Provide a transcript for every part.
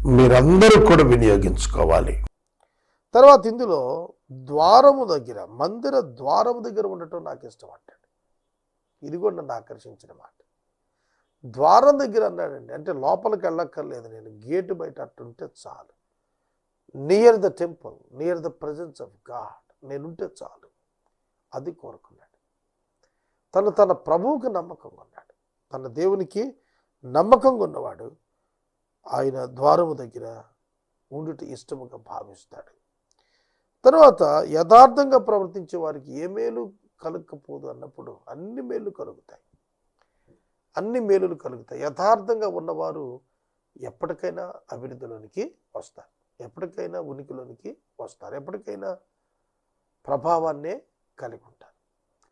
మీరందరూ కూడా వినియోగించుకోవాలి. తర్వాత ఇందులో ద్వారము దగ్గర మందిర ద్వారము దగ్గర ఉండటం నాకు ఇష్టం అంటాడు ఇది కూడా నన్ను ఆకర్షించిన మాట. ద్వారం దగ్గర అన్నాడండి అంటే లోపలికి వెళ్ళక్కర్లేదు నేను గేటు బయట అట్టుంటే చాలు. Near the temple near the presence of God నేనుంటే చాలు. అది కోరుకున్నాడు. తను తన ప్రభువుకి నమ్మకంగా ఉన్నాడు. తన దేవునికి నమ్మకంగా ఉన్నవాడు ఆయన ద్వారము దగ్గర ఉండుట ఇష్టముగా భావిస్తాడు. తర్వాత యథార్థంగా ప్రవర్తించే వారికి ఏ మేలు కలగకపోదు అన్నప్పుడు అన్ని మేలు కలుగుతాయి. అన్ని మేలులు కలుగుతాయి. యథార్థంగా ఉన్నవారు ఎప్పటికైనా అభివృద్ధిలోనికి వస్తారు. ఎప్పటికైనా ఉనికిలోనికి వస్తారు. ఎప్పటికైనా ప్రభావాన్నే కలిగి ఉంటారు.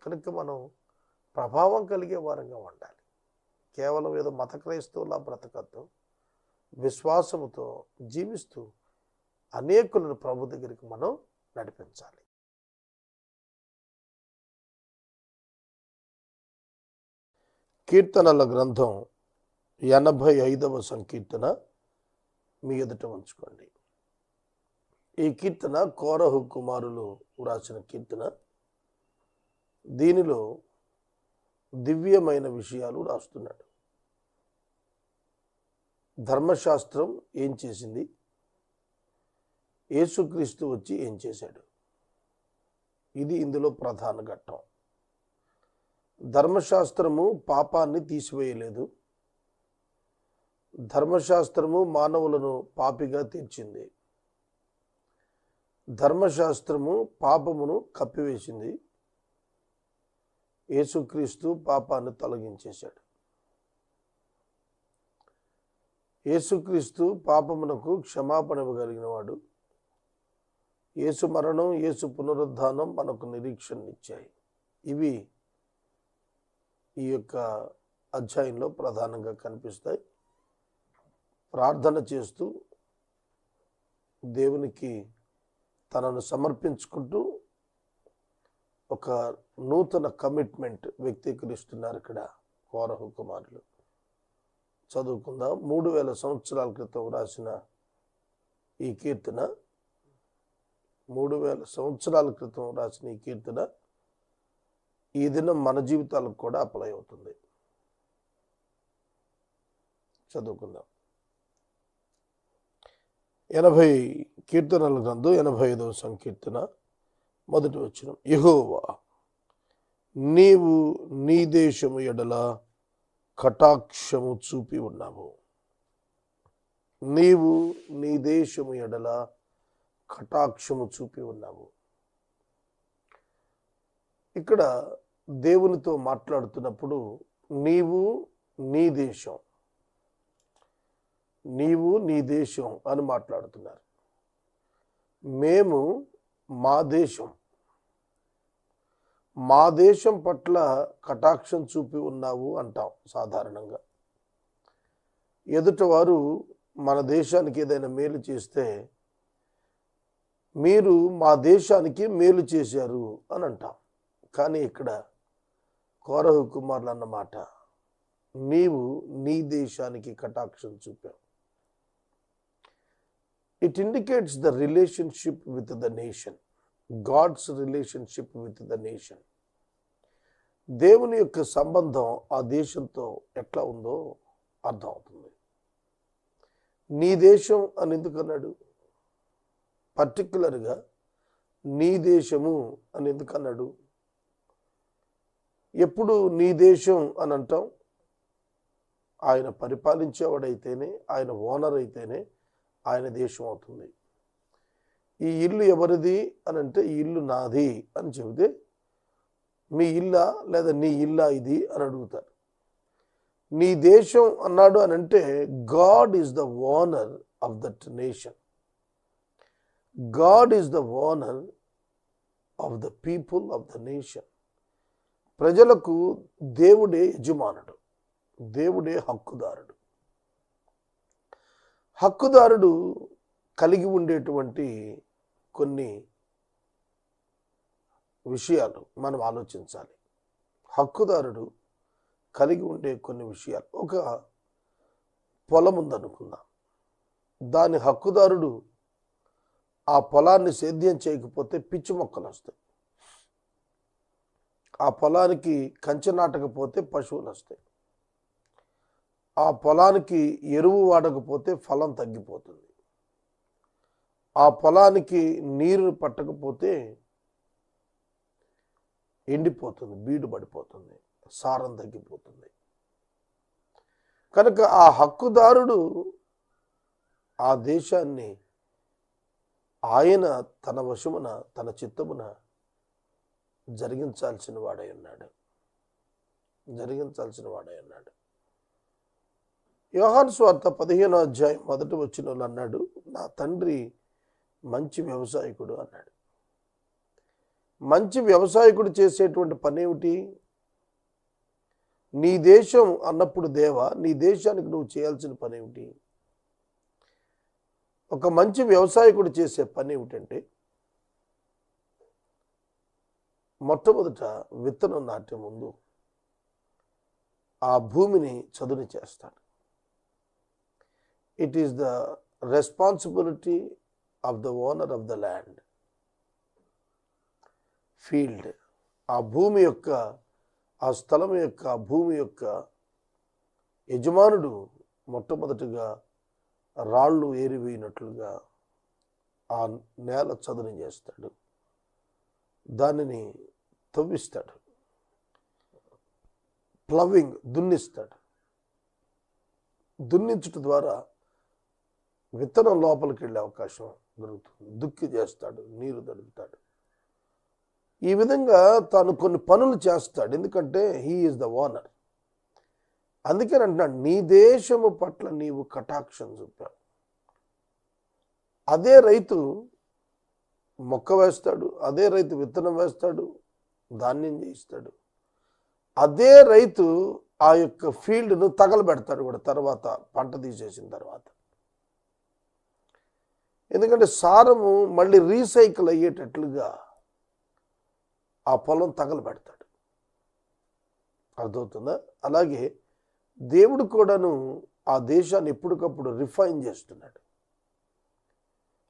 కనుక మనం ప్రభావం కలిగే వారంగా ఉండాలి. కేవలం ఏదో మత క్రైస్తవులా బ్రతకద్దు. విశ్వాసముతో జీవిస్తూ అనేకులను ప్రభు దగ్గరికి మనం నడిపించాలి. కీర్తనల గ్రంథం ఎనభై ఐదవ సంకీర్తన మీ ఎదుట ఉంచుకోండి. ఈ కీర్తన కోరహు కుమారులు వ్రాసిన కీర్తన. దీనిలో దివ్యమైన విషయాలు రాస్తున్నాడు. ధర్మశాస్త్రం ఏం చేసింది? యేసుక్రీస్తు వచ్చి ఏం చేశాడు? ఇది ఇందులో ప్రధాన ఘట్టం. ధర్మశాస్త్రము పాపాన్ని తీసివేయలేదు. ధర్మశాస్త్రము మానవులను పాపిగా తీర్చింది. ధర్మశాస్త్రము పాపమును కప్పివేసింది. యేసుక్రీస్తు పాపాన్ని తొలగించేశాడు. యేసుక్రీస్తు పాపమునకు క్షమాపణ కలిగినవాడు. యేసు మరణం యేసు పునరుద్ధానం మనకు నిరీక్షణనిచ్చాయి. ఇవి ఈ యొక్క అధ్యాయంలో ప్రధానంగా కనిపిస్తాయి. ప్రార్థన చేస్తూ దేవునికి తనను సమర్పించుకుంటూ ఒక నూతన కమిట్మెంట్ వ్యక్తీకరిస్తున్నారు ఇక్కడ కోరహు కుమారులు. చదువుకుందాం. మూడు వేల సంవత్సరాల క్రితం రాసిన ఈ కీర్తన మూడు వేల సంవత్సరాల క్రితం రాసిన ఈ కీర్తన ఈ దినం మన జీవితాలకు కూడా అప్లై అవుతుంది. చదువుకుందాం. ఎనభై కీర్తనల గ్రంథం ఎనభై ఐదవ సంకీర్తన మొదటి వచ్చిన యహోవా నీవు నీ దేశము ఎడల కటాక్షము చూపి ఉన్నావు. నీవు నీ దేశము ఎడల కటాక్షము చూపి ఉన్నావు. ఇక్కడ దేవునితో మాట్లాడుతున్నప్పుడు నీవు నీ దేశం. నీవు నీ దేశం అని మాట్లాడుతున్నారు. మేము మా దేశం. మా దేశం పట్ల కటాక్షం చూపి ఉన్నావు అంటాం సాధారణంగా. ఎదుటవారు మన దేశానికి ఏదైనా మేలు చేస్తే మీరు మా దేశానికి మేలు చేశారు అని అంటాం. కానీ ఇక్కడ కోరహు కుమారులు అన్నమాట నీవు నీ దేశానికి కటాక్షం చూపావు. It indicates the relationship with the nation God's relationship with the nation దేవుని యొక్క సంబంధం ఆ దేశంతో ఎట్లా ఉందో అర్థం అవుతుంది నీ దేశం అని ఎందుకు అన్నాడు? పర్టికులర్గా నీ దేశము అని ఎందుకు అన్నాడు? ఎప్పుడు నీ దేశం అని అంటాం? ఆయన పరిపాలించేవాడైతేనే ఆయన ఓనర్ అయితేనే ఆయన దేశం అవుతుంది. ఈ ఇల్లు ఎవరిది అని అంటే ఈ ఇల్లు నాది అని చెబితే మీ ఇల్లా లేదా నీ ఇల్లా ఇది అని అడుగుతారు. నీ దేశం అన్నాడు అని అంటే God is the owner of that nation God is the owner of the people of the nation ప్రజలకు దేవుడే యజమానుడు దేవుడే హక్కుదారుడు. హక్కుదారుడు కలిగి ఉండేటువంటి కొన్ని విషయాలు మనం ఆలోచించాలి. హక్కుదారుడు కలిగి ఉండే కొన్ని విషయాలు. ఒక పొలం ఉందనుకుందాం. దాని హక్కుదారుడు ఆ పొలాన్ని సేద్యం చేయకపోతే పిచ్చి మొక్కలు వస్తాయి. ఆ పొలానికి కంచె నాటకపోతే పశువులు వస్తాయి. ఆ పొలానికి ఎరువు వాడకపోతే ఫలం తగ్గిపోతుంది. ఆ పొలానికి నీరు పట్టకపోతే ఎండిపోతుంది బీడు పడిపోతుంది సారం తగ్గిపోతుంది. కనుక ఆ హక్కుదారుడు ఆ దేశాన్ని ఆయన తన వశమున తన చిత్తమున జరిగించాల్సిన వాడై ఉన్నాడు. జరిగించాల్సిన వాడై ఉన్నాడు. యోహాన్ స్వార్థ పదిహేనో అధ్యాయం మొదటి వచ్చిన వాళ్ళు అన్నాడు నా తండ్రి మంచి వ్యవసాయకుడు అన్నాడు. మంచి వ్యవసాయకుడు చేసేటువంటి పని ఏమిటి? నీ దేశం అన్నప్పుడు దేవా నీ దేశానికి నువ్వు చేయాల్సిన పని ఏమిటి? ఒక మంచి వ్యవసాయకుడు చేసే పని ఏమిటంటే మొట్టమొదట విత్తనం నాటే ముందు ఆ భూమిని చదును చేస్తాడు. It is the responsibility of the owner of the land field ఆ భూమి యొక్క ఆ స్థలం యొక్క ఆ భూమి యొక్క యజమానుడు మొట్టమొదటిగా రాళ్ళు ఏరివేయినట్లుగా ఆ నేల చదును చేస్తాడు. దానిని తవ్విస్తాడు. ప్లవింగ్ దున్నిస్తాడు. దున్నించుట ద్వారా విత్తనం లోపలికి వెళ్ళే అవకాశం దొరుకుతుంది. దుక్కి చేస్తాడు నీరు దడుపుతాడు. ఈ విధంగా తాను కొన్ని పనులు చేస్తాడు. ఎందుకంటే హీ ఈజ్ ద ఓనర్ అందుకని అంటున్నాడు నీ దేశము పట్ల నీవు కటాక్షం చూపావు. అదే రైతు మొక్క వేస్తాడు అదే రైతు విత్తనం వేస్తాడు ధాన్యం చేయిస్తాడు. అదే రైతు ఆ యొక్క ఫీల్డ్ను తగలబెడతాడు కూడా తర్వాత పంట తీసేసిన తర్వాత. ఎందుకంటే సారము మళ్ళీ రీసైకిల్ అయ్యేటట్లుగా ఆ పొలం తగలబెడతాడు. అర్థమవుతుందా? అలాగే దేవుడు కూడాను ఆ దేశాన్ని ఎప్పటికప్పుడు రిఫైన్ చేస్తున్నాడు.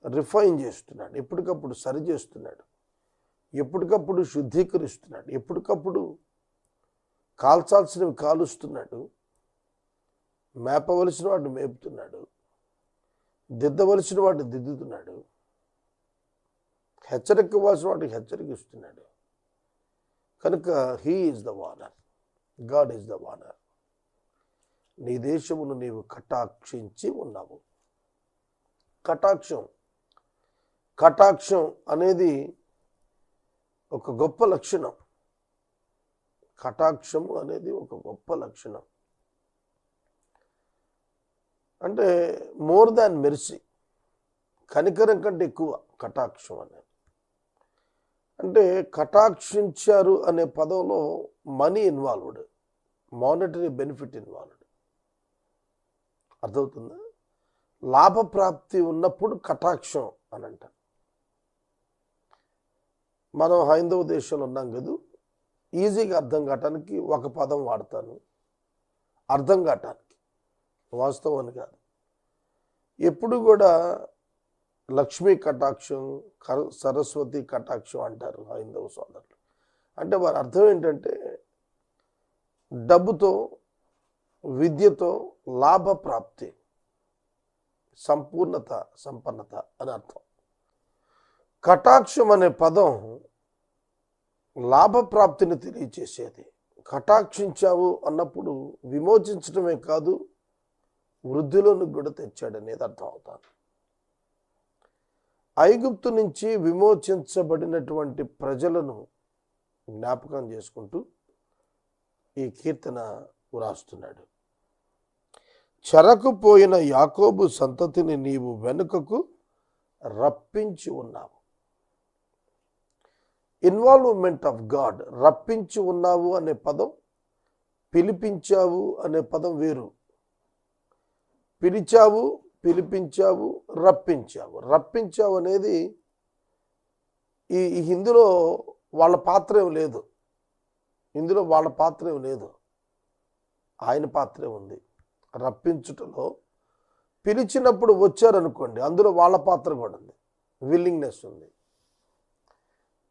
రిఫైన్ చేస్తున్నాడు. ఎప్పటికప్పుడు సరి చేస్తున్నాడు. ఎప్పటికప్పుడు శుద్ధీకరిస్తున్నాడు. ఎప్పటికప్పుడు కాల్చాల్సినవి కాలుస్తున్నాడు. మేపవలసిన వాటిని మేపుతున్నాడు. దిద్దవలసిన వాటిని దిద్దుతున్నాడు. హెచ్చరికవలసిన వాటికి హెచ్చరికిస్తున్నాడు కనుక he is the owner God is the owner నీ దేశమును నీవు కటాక్షించి ఉన్నావు. కటాక్షం. కటాక్షం అనేది ఒక గొప్ప లక్షణం. కటాక్షము అనేది ఒక గొప్ప లక్షణం. అంటే మోర్ దాన్ మెర్సీ. కనికరం కంటే ఎక్కువ కటాక్షం అనేది. అంటే కటాక్షించారు అనే పదంలో money involved monetary benefit involved. అర్థమవుతుందా? లాభప్రాప్తి ఉన్నప్పుడు కటాక్షం అని అంటారు. మనం హైందవ దేశంలో ఉన్నాం కదా ఈజీగా అర్థం కావటానికి ఒక పదం వాడతాను. అర్థం కావటానికి. వాస్తవాన్ని కాదు. ఎప్పుడు కూడా లక్ష్మీ కటాక్షం కర- సరస్వతి కటాక్షం అంటారు హైందవ సోదరులు. అంటే వారి అర్థం ఏంటంటే డబ్బుతో విద్యతో లాభప్రాప్తి సంపూర్ణత సంపన్నత అని అర్థం. కటాక్షం అనే పదం లాభప్రాప్తిని తెలియచేసేది. కటాక్షించావు అన్నప్పుడు విమోచించడమే కాదు వృద్ధిలోనికి కూడా తెచ్చాడనేది అర్థం అవుతాను ఐగుప్తు నుంచి విమోచించబడినటువంటి ప్రజలను జ్ఞాపకం చేసుకుంటూ ఈ కీర్తన వ్రాస్తున్నాడు. చెరకుపోయిన యాకోబు సంతతిని నీవు వెనుకకు రప్పించి ఉన్నావు. ఇన్వాల్వ్మెంట్ ఆఫ్ గాడ్ రప్పించి ఉన్నావు అనే పదం పిలిపించావు అనే పదం వేరు. పిలిచావు పిలిపించావు రప్పించావు. రప్పించావు అనేది ఈ హిందులో వాళ్ళ పాత్ర ఏం లేదు. ఇందులో వాళ్ళ పాత్ర ఏం లేదు. ఆయన పాత్రే ఉంది. రప్పించుటలో పిలిచినప్పుడు వచ్చారనుకోండి అందులో వాళ్ళ పాత్ర కూడా ఉంది. విల్లింగ్నెస్ ఉంది.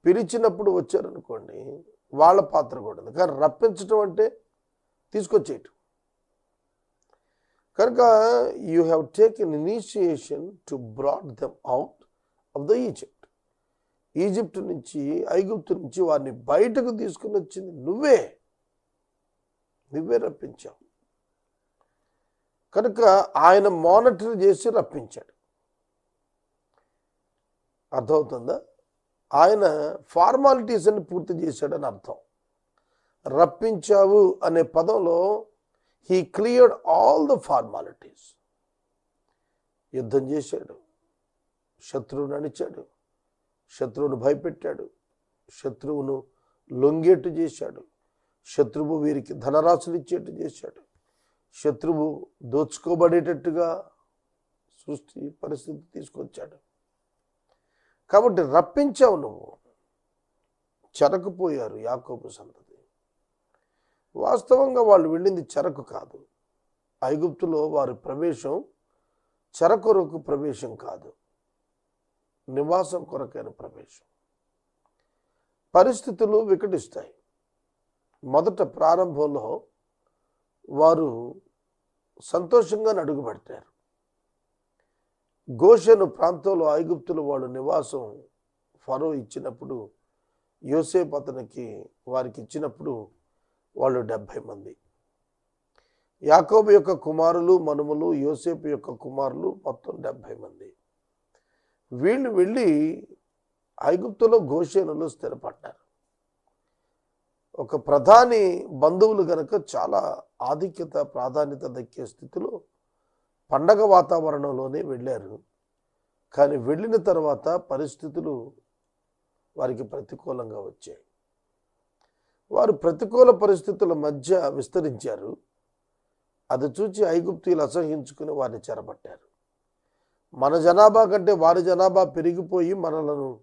పిలిచినప్పుడు వచ్చారనుకోండి వాళ్ళ పాత్ర కూడా ఉంది. కానీ రప్పించటం అంటే తీసుకొచ్చేయటం. కనుక you have taken initiation to brought them out of the Egypt Egypt నుంచి ఐగుప్తు నుంచి వారిని బయటకు తీసుకుని వచ్చింది నువ్వే. నువ్వే రప్పించావు. కనుక ఆయన మానిటర్ చేసి రప్పించాడు. అర్థమవుతుందా? ఆయన ఫార్మాలిటీస్ అని పూర్తి చేశాడని అర్థం. రప్పించావు అనే పదంలో he cleared all the formalities యుద్ధం చేశాడు. శత్రువును అణిచాడు. శత్రువును భయపెట్టాడు. శత్రువును లొంగేట్టు చేశాడు. శత్రువు వీరికి ధనరాశులు ఇచ్చేట్టు చేశాడు. శత్రువు దోచుకోబడేటట్టుగా సృష్టి పరిస్థితి తీసుకొచ్చాడు. కాబట్టి రప్పించావు నువ్వు. చెరకుపోయారు యాకోబు సంతతి. వాస్తవంగా వాళ్ళు వెళ్ళింది చెరకు కాదు. ఐగుప్తులో వారి ప్రవేశం చెరకొరకు ప్రవేశం కాదు. నివాసం కొరకైన ప్రవేశం. పరిస్థితులు వికటిస్తాయి. మొదట ప్రారంభంలో వారు సంతోషంగా అడుగు గోషను గోషెను ప్రాంతంలో ఐగుప్తులు వాళ్ళు నివాసం ఫరో ఇచ్చినప్పుడు యోసేపు అతనికి వారికి ఇచ్చినప్పుడు వాళ్ళు డెబ్భై మంది. యాకోబు యొక్క కుమారులు మనుమలు యోసేపు యొక్క కుమారులు మొత్తం డెబ్భై మంది. వీళ్ళు వెళ్ళి ఐగుప్తులో గోషేనులో స్థిరపడ్డారు. ఒక ప్రధాని బంధువులు గనక చాలా ఆధిక్యత ప్రాధాన్యత దక్కే స్థితిలో పండగ వాతావరణంలోనే వెళ్ళారు. కానీ వెళ్ళిన తర్వాత పరిస్థితులు వారికి ప్రతికూలంగా వచ్చాయి. వారు ప్రతికూల పరిస్థితుల మధ్య విస్తరించారు. అది చూచి ఐగుప్తీయులు అసహించుకుని వారిని చెరబట్టారు. మన జనాభా కంటే వారి జనాభా పెరిగిపోయి మనలను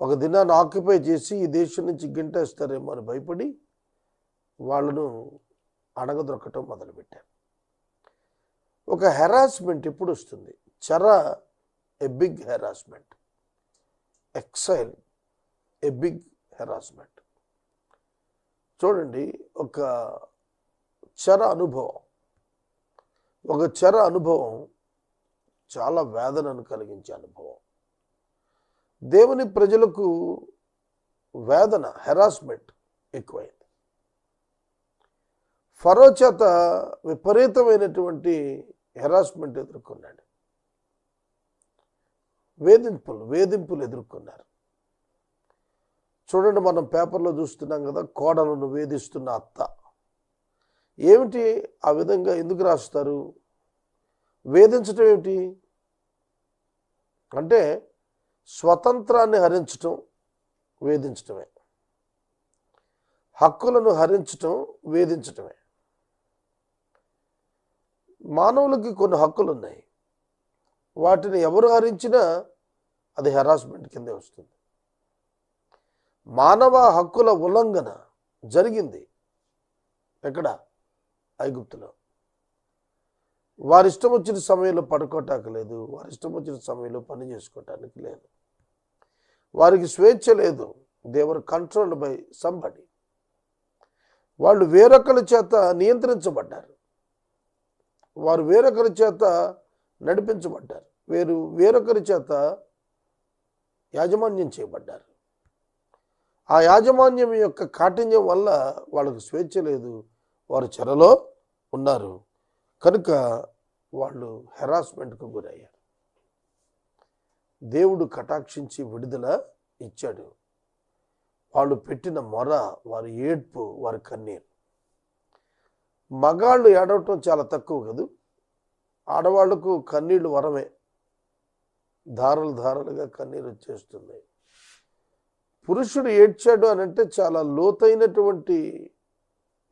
ఒక దినాన్ని ఆక్యుపై చేసి ఈ దేశం నుంచి గింటేస్తారేమో అని భయపడి వాళ్ళను అణగదొక్కటం మొదలుపెట్టారు. ఒక హెరాస్మెంట్ ఎప్పుడు వస్తుంది. చర a big harassment. Exile a big harassment. చూడండి ఒక చెర అనుభవం. ఒక చెర అనుభవం చాలా వేదనను కలిగించే అనుభవం. దేవుని ప్రజలకు వేదన హెరాస్మెంట్ ఎక్కువైంది. ఫరో చేత విపరీతమైనటువంటి హెరాస్మెంట్ ఎదుర్కొన్నాడు. వేధింపులు వేధింపులు ఎదుర్కొన్నారు. చూడండి మనం పేపర్లో చూస్తున్నాం కదా కోడలను వేధిస్తున్న అత్త. ఏమిటి ఆ విధంగా ఎందుకు రాస్తారు? వేధించటం ఏమిటి? అంటే స్వతంత్రాన్ని హరించటం వేధించటమే. హక్కులను హరించటం వేధించటమే. మానవులకి కొన్ని హక్కులు ఉన్నాయి వాటిని ఎవరు హరించినా అది హెరాస్మెంట్ కిందే వస్తుంది. మానవ హక్కుల ఉల్లంఘన జరిగింది ఎక్కడ? ఐగుప్తులో. వారి ఇష్టం వచ్చిన సమయంలో పడుకోవటానికి లేదు వారి ఇష్టం వచ్చిన సమయంలో పని చేసుకోవటానికి లేదు. వారికి స్వేచ్ఛ లేదు దేవర్ కంట్రోల్డ్ బై సంబడి వాళ్ళు వేరొకరి చేత నియంత్రించబడ్డారు. వారు వేరొకరి చేత నడిపించబడ్డారు. వేరు వేరొకరి చేత యాజమాన్యం చేయబడ్డారు. ఆ యాజమాన్యం యొక్క కాఠిన్యం వల్ల వాళ్ళకు స్వేచ్ఛ లేదు. వారు చెరలో ఉన్నారు. కనుక వాళ్ళు హెరాస్మెంట్కు గురయ్యారు. దేవుడు కటాక్షించి విడుదల ఇచ్చాడు. వాళ్ళు పెట్టిన మొర వారి ఏడ్పు వారి కన్నీరు. మగాళ్ళు ఏడవటం చాలా తక్కువ కదూ? ఆడవాళ్ళకు కన్నీళ్ళు వరమే. ధారలు ధారలుగా కన్నీరు వచ్చేస్తున్నాయి. పురుషుడు ఏడ్చాడు అని అంటే చాలా లోతైనటువంటి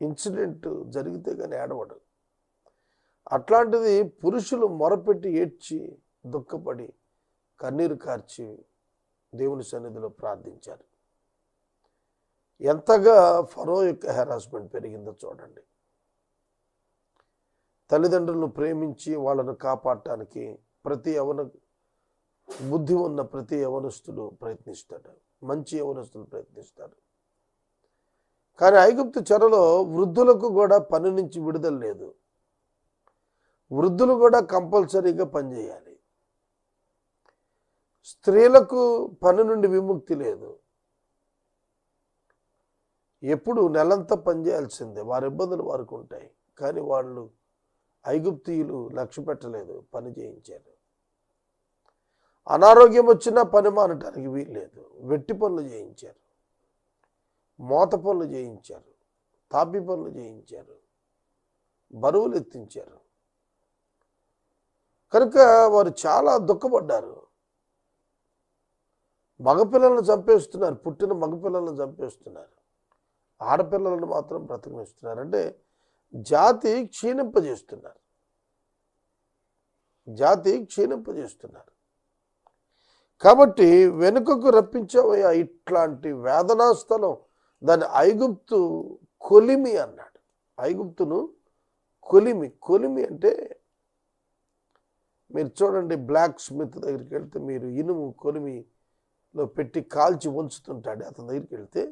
ఇన్సిడెంట్ జరిగితే కానీ ఏడవడు. అట్లాంటిది పురుషులు మొరపెట్టి ఏడ్చి దుఃఖపడి కన్నీరు కార్చి దేవుని సన్నిధిలో ప్రార్థించారు. ఎంతగా ఫరో యొక్క హెరాస్మెంట్ పెరిగిందో చూడండి. తల్లిదండ్రులను ప్రేమించి వాళ్ళను కాపాడటానికి ప్రతి యవన బుద్ధి ఉన్న ప్రతి యవనస్తుడు ప్రయత్నిస్తాడు. మంచి యవనస్తులు ప్రయత్నిస్తారు. కానీ ఐగుప్తు చెరలో వృద్ధులకు కూడా పని నుంచి విడుదల లేదు. వృద్ధులు కూడా కంపల్సరీగా పనిచేయాలి స్త్రీలకు పని నుండి విముక్తి లేదు. ఎప్పుడు నెలంతా పనిచేయాల్సిందే వారి ఇబ్బందులు వారికి ఉంటాయి. కానీ వాళ్ళు ఐగుప్తీయులు లక్ష్య పెట్టలేదు పని చేయించారు. అనారోగ్యం వచ్చినా పని మానటానికి వీల్లేదు. వెట్టి పనులు చేయించారు. మోత పనులు చేయించారు. తాపి పనులు చేయించారు. బరువులు ఎత్తించారు. కనుక వారు చాలా దుఃఖపడ్డారు. మగపిల్లలను చంపేస్తున్నారు. పుట్టిన మగపిల్లలను చంపేస్తున్నారు. ఆడపిల్లలను మాత్రం బ్రతకనిస్తున్నారు అంటే జాతి క్షీణింపజేస్తున్నారు. జాతి క్షీణింపజేస్తున్నారు. కాబట్టి వెనుకకు రప్పించవయ్యా ఇట్లాంటి వేదనా స్థలం దాని ఐగుప్తు కొలిమి అన్నాడు. ఐగుప్తును కొలిమి కొలిమి అంటే మీరు చూడండి బ్లాక్ స్మిత్ దగ్గరికి వెళ్తే మీరు ఇనుము కొలిమిలో పెట్టి కాల్చి ఉంచుతుంటాడు అతని దగ్గరికి వెళ్తే.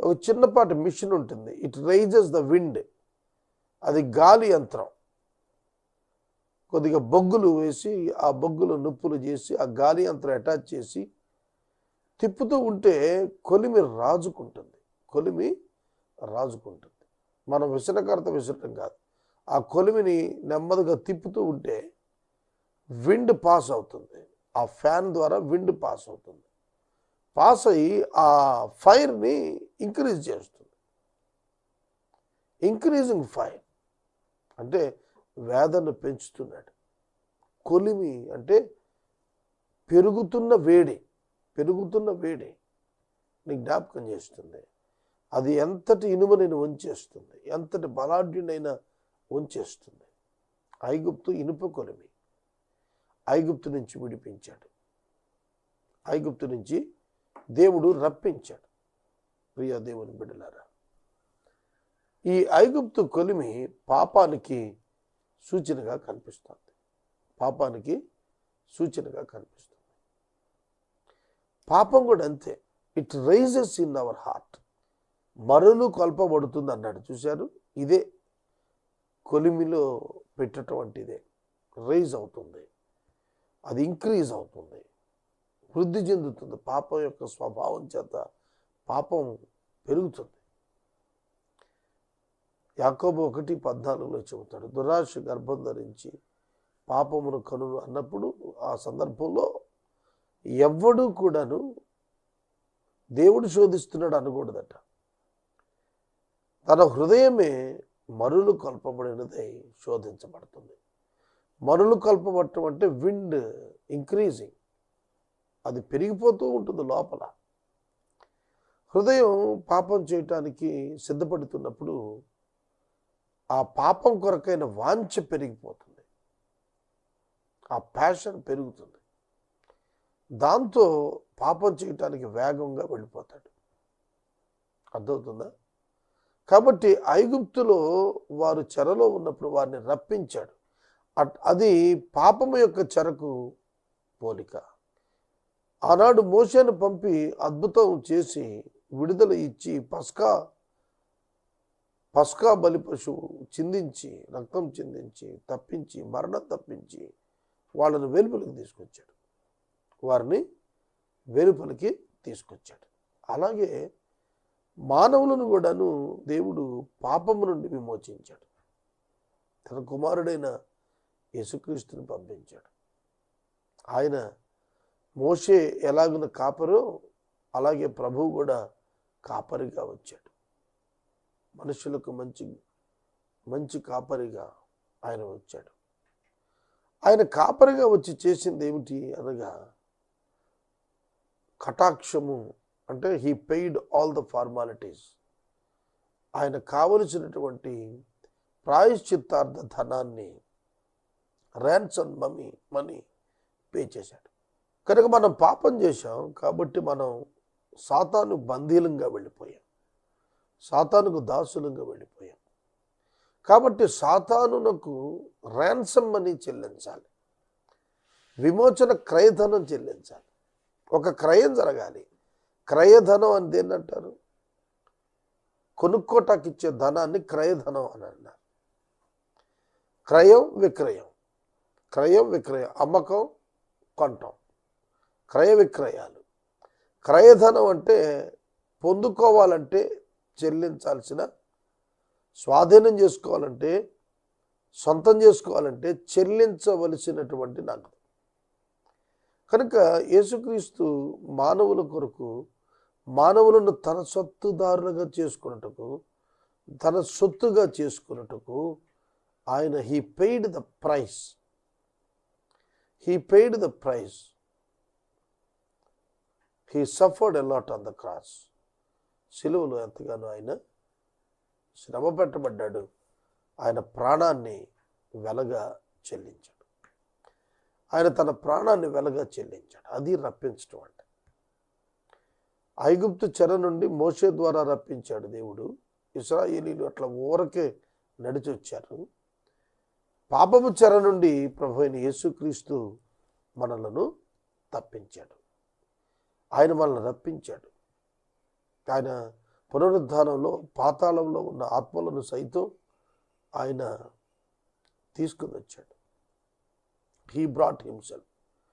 ఒక చిన్నపాటి మిషన్ ఉంటుంది. ఇట్ రైజెస్ ద విండ్ అది గాలి యంత్రం. కొద్దిగా బొగ్గులు వేసి ఆ బొగ్గులు నొప్పులు చేసి ఆ గాలి అంతా అటాచ్ చేసి తిప్పుతూ ఉంటే కొలిమి రాజుకుంటుంది. కొలిమి రాజుకుంటుంది. మనం విసనకర్త విసరటం కాదు. ఆ కొలిమిని నెమ్మదిగా తిప్పుతూ ఉంటే విండ్ పాస్ అవుతుంది. ఆ ఫ్యాన్ ద్వారా విండ్ పాస్ అవుతుంది. పాస్ అయ్యి ఆ ఫైర్ని ఇంక్రీజ్ చేస్తుంది. Increasing fire. అంటే వేదన పెంచుతున్నాడు. కొలిమి అంటే పెరుగుతున్న వేడి పెరుగుతున్న వేడి నీ జ్ఞాపకం చేస్తుంది. అది ఎంతటి ఇనుము నేను వంచేస్తుంది ఎంతటి బలాఢ్యునైనా వంచేస్తుంది. ఐగుప్తు ఇనుప కొలిమి. ఐగుప్తు నుంచి విడిపించాడు. ఐగుప్తు నుంచి దేవుడు రప్పించాడు. ప్రియా దేవుని బిడ్డలారా ఈ ఐగుప్తు కొలిమి పాపానికి సూచనగా కనిపిస్తుంది. పాపానికి సూచనగా కనిపిస్తుంది. పాపం కూడా అంతే. It rises in our heart మరలు కొల్పబడుతుంది అన్నాడు. చూశారు? ఇదే కొలిమిలో పెట్టడం వంటిదే రైజ్ అవుతుంది. అది ఇంక్రీజ్ అవుతుంది. వృద్ధి చెందుతుంది. పాపం యొక్క స్వభావం చేత పాపం పెరుగుతుంది. యాకోబు ఒకటి పద్నాలుగులో చెబుతాడు దురాశ గర్భం ధరించి పాపమును కనును అన్నప్పుడు ఆ సందర్భంలో ఎవ్వడు కూడాను దేవుడు శోధిస్తున్నాడు అనకూడదట. తన హృదయమే మరులు కల్పబడినదై శోధించబడుతుంది. మరులు కల్పబడటం అంటే విండ్ ఇంక్రీజింగ్. అది పెరిగిపోతూ ఉంటుంది లోపల. హృదయం పాపం చేయటానికి సిద్ధపడుతున్నప్పుడు ఆ పాపం కొరకైన వాంఛ పెరిగిపోతుంది. ఆ ప్యాషన్ పెరుగుతుంది. దాంతో పాపం చేయటానికి వేగంగా వెళ్ళిపోతాడు. అర్థమవుతుందా? కాబట్టి ఐగుప్తులో వారు చెరలో ఉన్నప్పుడు వారిని రప్పించాడు. అట్- అది పాపము యొక్క చెరకు పోలిక. ఆనాడు మోసేను పంపి అద్భుతం చేసి విడుదల ఇచ్చి పస్కా పస్కా బలి పశువు చిందించి రక్తం చిందించి తప్పించి మరణం తప్పించి వాళ్ళను వెలుపలికి తీసుకొచ్చాడు. వారిని వెలుపలికి తీసుకొచ్చాడు. అలాగే మానవులను కూడాను దేవుడు పాపము నుండి విమోచించాడు. తన కుమారుడైన యేసుక్రీస్తుని పంపించాడు. ఆయన మోషే ఎలాగున కాపరో అలాగే ప్రభువు కూడా కాపరిగా వచ్చాడు. మనుషులకు మంచి మంచి కాపరిగా ఆయన వచ్చాడు. ఆయన కాపరిగా వచ్చి చేసింది ఏమిటి అనగా కటాక్షము అంటే he paid all the formalities ఆయన కావలసినటువంటి ప్రాయశ్చిత్తార్థ ధనాన్ని ర్యాన్సన్ మనీ మనీ పే చేశాడు. కనుక మనం పాపం చేశాం కాబట్టి మనం సాతాను బందీలంగా వెళ్ళిపోయాం. సాతానుకు దాసులుగా వెళ్ళిపోయాం. కాబట్టి సాతానునకు ర్యాన్సమ్ మనీ చెల్లించాలి. విమోచన క్రయధనం చెల్లించాలి. ఒక క్రయం జరగాలి. క్రయధనం అని దేన్ని కొనుక్కోటాకి ఇచ్చే ధనాన్ని క్రయధనం అని అన్నారు. క్రయం విక్రయం. క్రయం విక్రయం. అమ్మకం కొనటం క్రయ విక్రయాలు. క్రయధనం అంటే పొందుకోవాలంటే చెల్లించాల్సిన స్వాధీనం చేసుకోవాలంటే సొంతం చేసుకోవాలంటే చెల్లించవలసినటువంటి నగదు కనుక యేసుక్రీస్తు మానవుల కొరకు మానవులను తన సొత్తుదారులుగా చేసుకున్నట్టుకు తన సొత్తుగా చేసుకున్నట్టుకు ఆయన he paid the price he paid the price he suffered a lot on the cross సిలువలో ఎంతగానో ఆయన శ్రమ పెట్టబడ్డాడు. ఆయన ప్రాణాన్ని వెలగా చెల్లించాడు. ఆయన తన ప్రాణాన్ని వెలగా చెల్లించాడు. అది రప్పించడం అంటే. ఐగుప్తు చెర నుండి మోషే ద్వారా రప్పించాడు దేవుడు. ఇస్రాయేలీలు అట్లా ఊరకే నడిచి వచ్చారు పాపము చెర నుండి ప్రభు అయిన యేసుక్రీస్తు మనలను తప్పించాడు. ఆయన మనల్ని రప్పించాడు. ఆయన పునరుద్ధానంలో పాతాళంలో ఉన్న ఆత్మలను సైతం ఆయన తీసుకుని వచ్చాడు. He brought himself